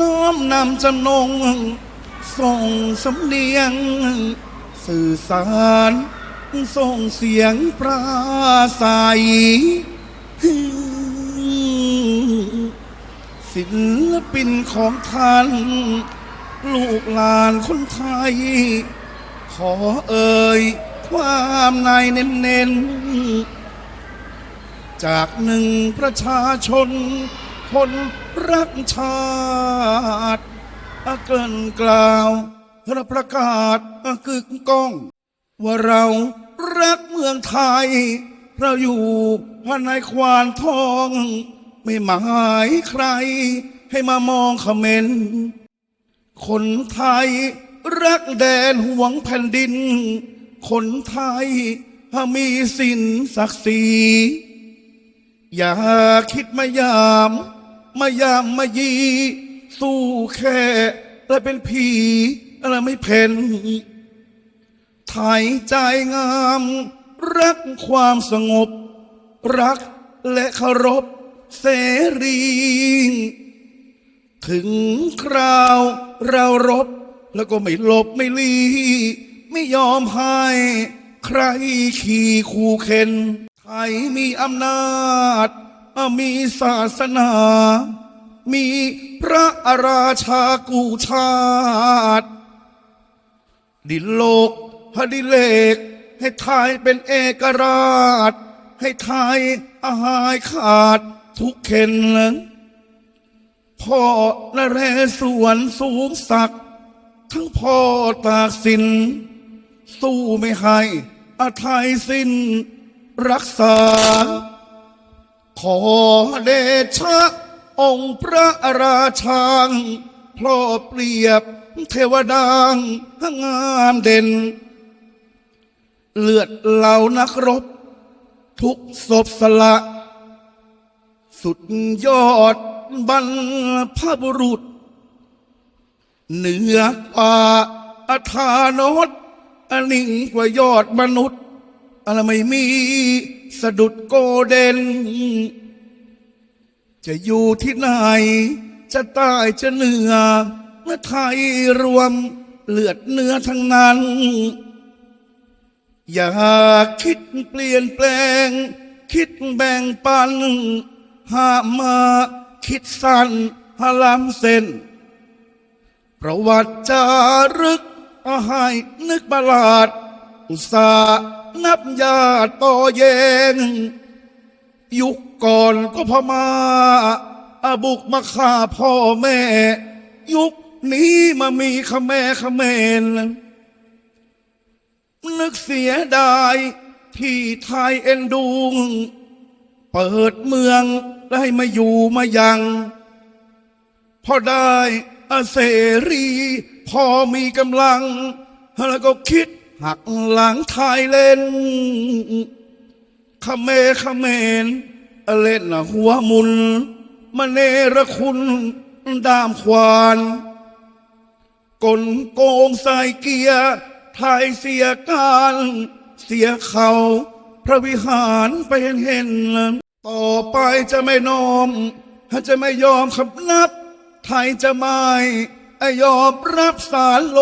น้อมนำจำนง ส่งสำเนียง สื่อสาร ส่งเสียงปราศัยศิลปินของท่าน ลูกหลานคนไทย ขอเอ่ยความในเน้นๆ จากหนึ่งประชาชน คนรักชาติอเกินกล่าวและประกาศกึกก้อง ว่าเรารักเมืองไทย เราอยู่ภายในควานทอง ไม่หมายใคร ให้มามองเขมนคนไทยรักแดนห่วงแผ่นดิน คนไทยมีสินศักดิ์ศรีอย่าคิดมายาม มายามมายี สู้แค่และเป็นผีอะไรไม่เพ่นไทยใจงาม รักความสงบ รักและเคารพเสรี ถึงคราวเรารบ แล้วก็ไม่หลบไม่ลี ไม่ยอมให้ใครขี่คู่เข็นไทยมีอำนาจ มีศาสนา มีพระราชากูชาติ ดินโลกพดิเลก ให้ไทยเป็นเอกราช ให้ไทยอาหายขาดทุกเข็นพ่อนเรศวรสูงศักดิ์ทั้งพ่อตากสิน สู้ไม่ให้อาไทยสิ้นรักษา ขอเดชะองค์พระราชาพลอเปรียบเทวดางามเด่น เลือดเหล่านักรบ ทุกศพสละ สุดยอดบรรพบุรุษ เหนือกว่าอาธานตอนิ่งกว่ายอดมนุษย์ อะไรไม่มี สะดุดโกเดนจะอยู่ที่ไหน จะใต้จะเหนือเมื่อไทยรวมเลือดเนื้อทั้งนั้น อย่าคิดเปลี่ยนแปลง คิดแบ่งปันห้ามาคิดสั้นหาล้ำเส้น ประวัติจารึกอาให้นึกประหลาด อุตสาห์ นับญาติต่อเยง ยุคก่อนก็พมาอาบุกมาฆ่าพ่อแม่ ยุคนี้มามีขแม่ขแมนนึกเสียดายที่ไทยเอ็นดูเปิดเมืองและให้มาอยู่มายัง พอได้อาเสรี พอมีกำลัง แล้วก็คิด หักหลังไทยเล่นขเมขเมนเล่นหัวมุนมาเนรคุณดามควานกลโกงใส่เกียร์ไทยเสียการเสียเขาพระวิหารไปเห็นเห็นต่อไปจะไม่น้อมจะไม่ยอมขับนับ ไทยจะไม่ยอมรับสารโล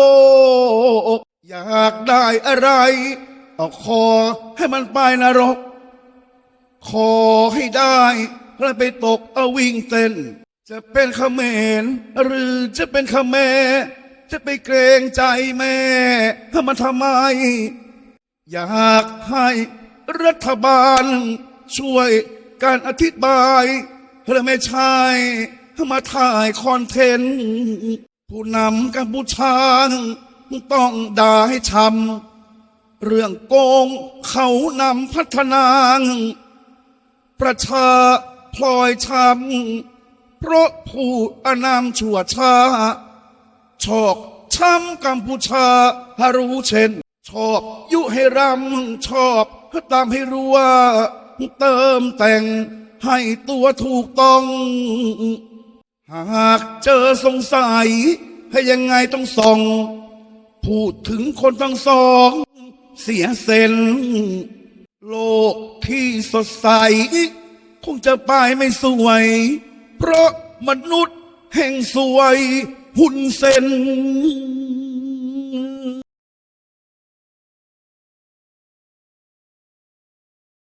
ก อยากได้อะไรเอาขอให้มันไปนรก ขอให้ได้แล้วไปตกเอาวิ่งเต้น จะเป็นเขมรหรือจะเป็นขแมจะไปเกรงใจแม่ถ้มันทำไม อยากให้รัฐบาล ช่วยการอธิบายและไม่ใช่มาถ่ายคอนเทนต์ ผู้นำกัมพูชา ต้องด่าให้ช้ำเรื่องโกงเขานำพัฒนา ประชาพลอยช้ำเพราะผู้อนามชั่วช้าชอกช้ำกัมพูชาฮารู้เช่น ชอบยุให้รำชอบตามให้รู้ว่า เติมแต่งให้ตัวถูกต้อง หากเจอสงสัย ให้ยังไงต้องส่อง พูดถึงคนทั้งสอง เสียเซนโลกที่สดใส คงจะไปไม่สวย เพราะมนุษย์แห่งสวยหุ่นเซน